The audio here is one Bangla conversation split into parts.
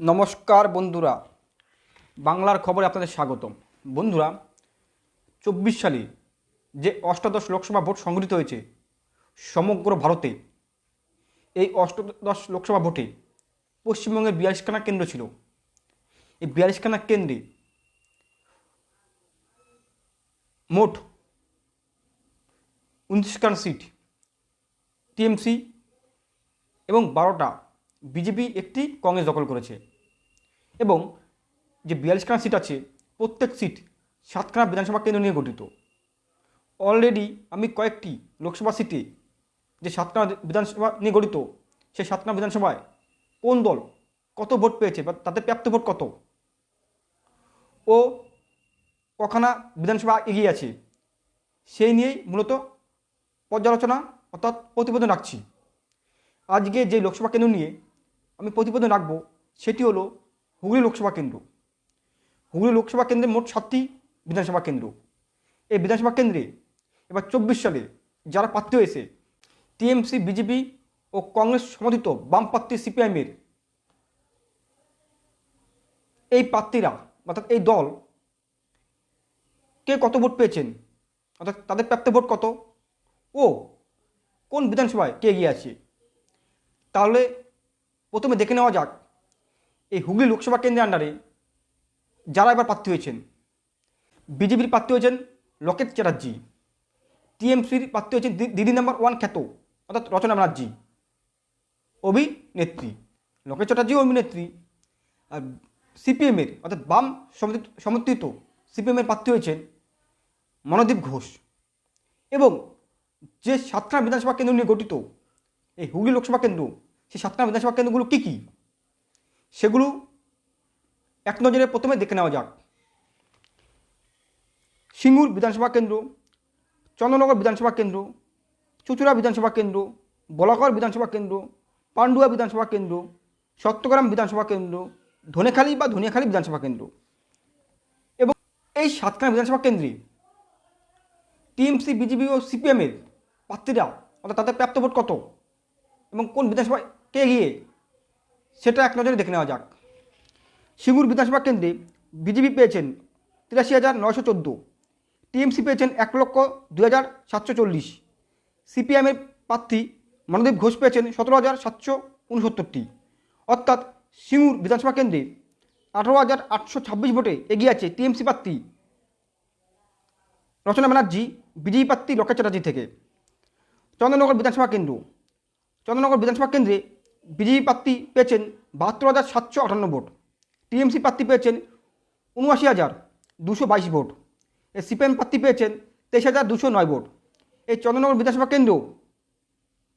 নমস্কার বন্ধুরা, বাংলার খবরে আপনাদের স্বাগতম। বন্ধুরা, চব্বিশ সালে যে অষ্টাদশ লোকসভা ভোট সংগঠিত হয়েছে সমগ্র ভারতে, এই অষ্টাদশ লোকসভা ভোটে পশ্চিমবঙ্গের বিয়াল্লিশখানা কেন্দ্র ছিল। এই বিয়াল্লিশখানা কেন্দ্রে মোট উনত্রিশখানা সিট, টিএমসি এবং বারোটা বিজেপি একটি কংগ্রেস দখল করেছে। এবং যে বিয়াল্লিশখানা সিট আছে, প্রত্যেক সিট সাতখানা বিধানসভা কেন্দ্র নিয়ে গঠিত। অলরেডি আমি কয়েকটি লোকসভা সিটে যে সাতখানা বিধানসভা নিয়ে গঠিত, সেই সাতখানা বিধানসভায় কোন দল কত ভোট পেয়েছে বা তাদের প্রাপ্ত ভোট কত? ও কখানা বিধানসভা এগিয়ে আছে, সেই নিয়েই মূলত পর্যালোচনা অর্থাৎ প্রতিবেদন রাখছি। আজকে যে লোকসভা কেন্দ্র নিয়ে আমি প্রতিবেদন রাখব, সেটি হলো হুগলি লোকসভা কেন্দ্র। হুগলি লোকসভা কেন্দ্রে মোট সাতটি বিধানসভা কেন্দ্র। এই বিধানসভা কেন্দ্রে এবার চব্বিশ সালে যারা প্রার্থী হয়েছে, টিএমসি, বিজেপি ও কংগ্রেস সমর্থিত বাম প্রার্থী সিপিআইএমের, এই প্রার্থীরা, অর্থাৎ এই দল, কে কত ভোট পেয়েছেন, অর্থাৎ তাদের প্রাপ্ত ভোট কত, ও কোন বিধানসভায় কে এগিয়ে আছে, তাহলে প্রথমে দেখে নেওয়া যাক। এই হুগলি লোকসভা কেন্দ্রের আন্ডারে যারা এবার প্রার্থী হয়েছেন, বিজেপির প্রার্থী হয়েছেন লকেট চ্যাটার্জি, টিএমসির প্রার্থী হয়েছেন দিদি নাম্বার ওয়ান খ্যাত, অর্থাৎ রচনা ব্যানার্জি, অভিনেত্রী, লকেট চ্যাটার্জি অভিনেত্রী, আর সিপিএমের, অর্থাৎ বাম সমর্থিত সিপিএমের প্রার্থী হয়েছেন মনোদীপ ঘোষ। এবং যে সাতটা বিধানসভা কেন্দ্র নিয়ে গঠিত, এই হুগলি লোকসভা কেন্দ্র সেই সাতখানা বিধানসভা কেন্দ্রগুলো কী কী? সেগুলো এক নজরে প্রথমে দেখে নেওয়া যাক। সিঙ্গুর বিধানসভা কেন্দ্র, চন্দ্রনগর বিধানসভা কেন্দ্র, চুচুড়া বিধানসভা কেন্দ্র, বলাগড় বিধানসভা কেন্দ্র, পান্ডুয়া বিধানসভা কেন্দ্র সত্যগ্রাম বিধানসভা কেন্দ্র, ধনেখালী বা ধনিয়াখালী বিধানসভা কেন্দ্র। এবং এই সাতখানা বিধানসভা কেন্দ্রে টিএমসি বিজেপি ও সিপিএমের প্রার্থীরা, অর্থাৎ তাদের প্রাপ্ত ভোট কত? এবং কোন বিধানসভায় কে এগিয়ে সেটা এক নজরে দেখে নেওয়া যাক। সিঙ্গুর বিধানসভা কেন্দ্রে বিজেপি পেয়েছেন তিরাশি হাজার নয়শো চোদ্দ। টিএমসি পেয়েছেন এক লক্ষ দু হাজার সাতশো চল্লিশ। সিপিএমের প্রার্থী মনদীপ ঘোষ পেয়েছেন সতেরো হাজার সাতশো উনসত্তরটি। অর্থাৎ সিঙ্গুর বিধানসভা কেন্দ্রে আঠারো হাজার আটশো ছাব্বিশ ভোটে এগিয়ে আছে টিএমসি প্রার্থী রচনা ব্যানার্জি, বিজেপি প্রার্থী লকেট চ্যাটার্জি থেকে। চন্দ্রনগর বিধানসভা কেন্দ্র। চন্দ্রনগর বিধানসভা কেন্দ্রে বিজেপি প্রার্থী পেয়েছেন বাহাত্তর হাজার সাতশো আটান্ন ভোট, টিএমসি প্রার্থী পেয়েছেন উনআশি হাজার দুশো বাইশ ভোট এ সিপিএম প্রার্থী পেয়েছেন তেইশ হাজার দুশো নয় ভোট। এই চন্দ্রনগর বিধানসভা কেন্দ্র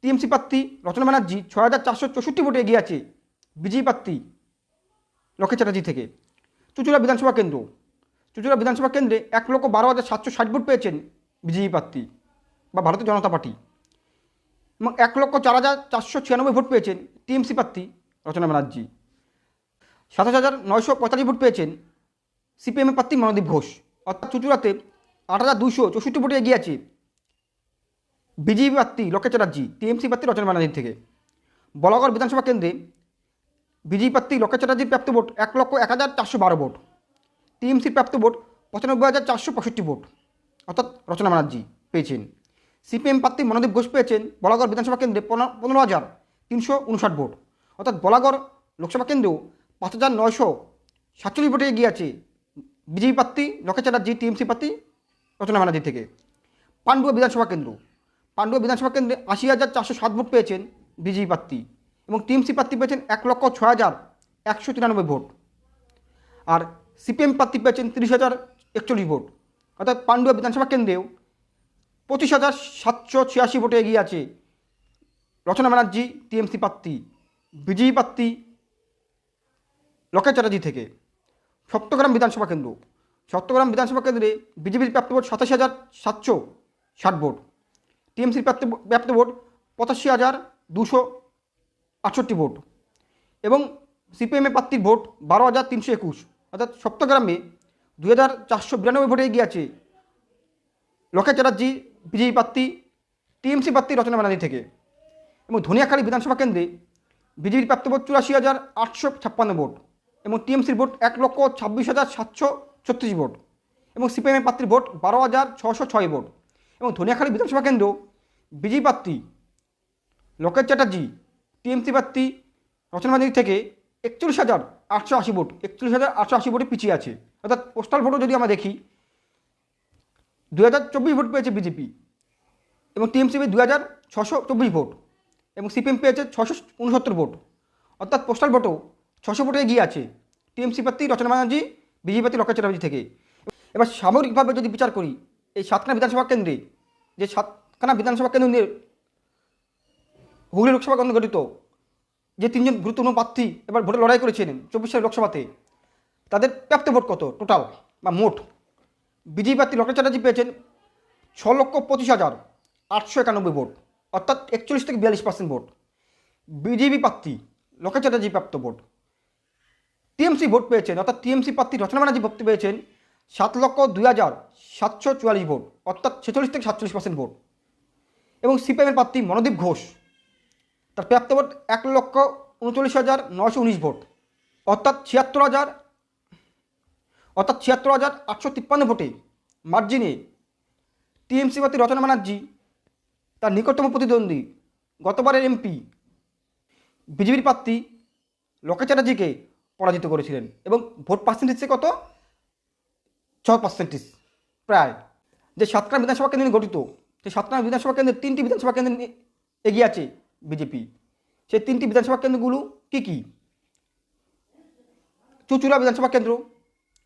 টিএমসি প্রার্থী রচনা ব্যানার্জি ছয় হাজার চারশো চৌষট্টি ভোটে এগিয়ে আছে বিজেপি প্রার্থী লকেট চ্যাটার্জি থেকে। চুচুড়া বিধানসভা কেন্দ্র, চুচুড়া বিধানসভা কেন্দ্রে এক লক্ষ বারো হাজার সাতশো ষাট ভোট পেয়েছেন বিজেপি প্রার্থী বা ভারতীয় জনতা পার্টি এবং এক লক্ষ চার হাজার চারশো ছিয়ানব্বই ভোট পেয়েছেন টিএমসি প্রার্থী রচনা ব্যানার্জি। সাতাশ হাজার নয়শো পঁয়তাল্লিশ ভোট পেয়েছেন সিপিএমের প্রার্থী মনোদীপ ঘোষ। অর্থাৎ চুচুড়াতে আট হাজার দুশো চৌষট্টি ভোটে এগিয়ে আছে বিজেপি প্রার্থী লকেট চ্যাটার্জি, টিএমসি প্রার্থী রচনা ব্যানার্জি থেকে। বলাগড় বিধানসভা কেন্দ্রে বিজেপি প্রার্থী লকেট চ্যাটার্জির প্রাপ্ত ভোট এক লক্ষ এক হাজার চারশো বারো ভোট। টিএমসির প্রাপ্ত ভোট পঁচানব্বই হাজার চারশো পঁয়ষট্টি ভোট। অর্থাৎ রচনা ব্যানার্জি পেয়েছেন। সিপিএম প্রার্থী মনোদীপ ঘোষ পেয়েছেন বলাগড় বিধানসভা কেন্দ্রে পনেরো হাজার তিনশো উনষাট ভোট। অর্থাৎ বলাগড় লোকসভা কেন্দ্রেও পাঁচ হাজার নয়শো সাতচল্লিশ ভোটে এগিয়ে আছে বিজেপি প্রার্থী লকেট চ্যাটার্জি, টিএমসি প্রার্থী রচনা ব্যানার্জি থেকে। পান্ডুয়া বিধানসভা কেন্দ্র। পান্ডুয়া বিধানসভা কেন্দ্রে আশি হাজার চারশো সাত ভোট পেয়েছেন বিজেপি প্রার্থী এবং টিএমসি প্রার্থী পেয়েছেন এক লক্ষ ছয় হাজার একশো তিরানব্বই ভোট। আর সিপিএম প্রার্থী পেয়েছেন তিরিশ হাজার একচল্লিশ ভোট। অর্থাৎ পাণ্ডুয়া বিধানসভা কেন্দ্রেও পঁচিশ হাজার সাতশো ছিয়াশি ভোটে এগিয়ে আছে রচনা ব্যানার্জি টিএমসি প্রার্থী বিজেপি প্রার্থী লকেট চ্যাটার্জি থেকে সপ্তগ্রাম বিধানসভা কেন্দ্র। সপ্তগ্রাম বিধানসভা কেন্দ্রে বিজেপির প্রাপ্ত ভোট সাতাশি হাজার সাতশো ষাট ভোট। টিএমসির প্রাপ্ত প্রাপ্ত ভোট পঁচাশি হাজার দুশো আটষট্টি ভোট এবং সিপিএমের প্রার্থীর ভোট বারো হাজার তিনশো একুশ। অর্থাৎ সপ্তগ্রামে দুই হাজার চারশো বিরানব্বই ভোটে এগিয়ে আছে লকেট চ্যাটার্জি বিজেপি প্রার্থী টিএমসি প্রার্থী রচনা ব্যানার্জি থেকে। এবং ধনিয়াখালী বিধানসভা কেন্দ্রে বিজেপির প্রাপ্ত ভোট চুরাশি হাজার আটশো ছাপ্পান্ন ভোট এবং টিএমসির ভোট এক লক্ষ ছাব্বিশ হাজার সাতশো ছত্রিশ ভোট এবং সিপিএমের প্রার্থীর ভোট বারো হাজার ছশো ছয় ভোট এবং ধনিয়াখালী বিধানসভা কেন্দ্র বিজেপি প্রার্থী লোকেশ চ্যাটার্জি, টিএমসি প্রার্থী রচনা থেকে একচল্লিশ হাজার আটশো আশি ভোট, একচল্লিশ হাজার আটশো আশি ভোটে পিছিয়ে আছে। অর্থাৎ পোস্টাল ভোটও যদি আমরা দেখি দু হাজার চব্বিশ ভোট পেয়েছে বিজেপি এবং টিএমসি দু হাজার ছশো চব্বিশ ভোট। এবং সিপিএম পেয়েছে ছশো উনসত্তর ভোট। অর্থাৎ পোস্টাল ভোটও ছশো ভোটে এগিয়ে আছে। টিএমসি প্রার্থী রচনা ব্যানার্জি, বিজেপি প্রার্থী লকেট চ্যাটার্জি থেকে। এবার সামগ্রিকভাবে যদি বিচার করি, এই সাতখানা বিধানসভা কেন্দ্রে, যে সাতখানা বিধানসভা কেন্দ্র নিয়ে হুগলি লোকসভা কেন্দ্র গঠিত যে তিনজন গুরুত্বপূর্ণ প্রার্থী এবার ভোটে লড়াই করেছিলেন চব্বিশ লোকসভাতে, তাদের প্রাপ্ত ভোট কত টোটাল বা মোট? বিজেপি প্রার্থী লকেট চ্যাটার্জি পেয়েছেন ছ লক্ষ পঁচিশ হাজার আটশো একানব্বই ভোট। অর্থাৎ একচল্লিশ থেকে বিয়াল্লিশ পার্সেন্ট ভোট। বিজেপি প্রার্থী লোকেশ চ্যাটার্জি প্রাপ্ত ভোট। টিএমসি ভোট পেয়েছেন, অর্থাৎ টিএমসি প্রার্থী রচনা ব্যানার্জি ভোট পেয়েছেন সাত লক্ষ দুই হাজার সাতশো চুয়াল্লিশ ভোট, অর্থাৎ ছেচল্লিশ থেকে সাতচল্লিশ পার্সেন্ট ভোট। এবং সিপিএমের প্রার্থী মনোদীপ ঘোষ, তার প্রাপ্ত ভোট এক লক্ষ উনচল্লিশ হাজার নশো উনিশ ভোট, অর্থাৎ ছিয়াত্তর হাজার, অর্থাৎ ছিয়াত্তর হাজার আটশো তিপ্পান্ন ভোটে মার্জিনে টিএমসি প্রার্থী রচনা ব্যানার্জি তার নিকটতম প্রতিদ্বন্দ্বী গতবারের এমপি, বিজেপির প্রার্থী লোকেশ চ্যাটার্জিকে পরাজিত করেছিলেন এবং ভোট পার্সেন্টেজে কত? ছ পার্সেন্টেজ প্রায়। যে সাতখানা বিধানসভা কেন্দ্র গঠিত সেই সাতখানা বিধানসভা কেন্দ্রে তিনটি বিধানসভা কেন্দ্র এগিয়ে আছে বিজেপি। সেই তিনটি বিধানসভা কেন্দ্রগুলো কী কী? চুচুড়া বিধানসভা কেন্দ্র,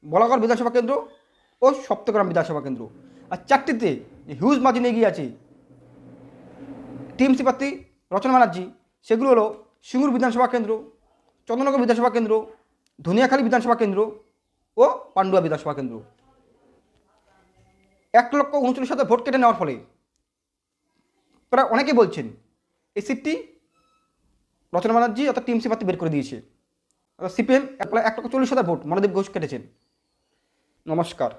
বলাগড় বিধানসভা কেন্দ্র ও সপ্তগ্রাম বিধানসভা কেন্দ্র। আর চারটিতে হিউজ মার্জিন এগিয়ে আছে টিএমসি প্রার্থী রচনা ব্যানার্জি, সেগুলো হলো সিঙ্গুর বিধানসভা কেন্দ্র, চন্দ্রনগর বিধানসভা কেন্দ্র, ধনিয়াখালী বিধানসভা কেন্দ্র ও পান্ডুয়া বিধানসভা কেন্দ্র। এক লক্ষ উনচল্লিশ হাজার ভোট কেটে নেওয়ার ফলে প্রায় অনেকে বলছেন এই সিটটি রচনা ব্যানার্জি অর্থাৎ টিএমসি প্রার্থী বের করে দিয়েছে। সিপিএম এক লক্ষ চল্লিশ হাজার ভোট মনোদীপ ঘোষ কেটেছেন। নমস্কার।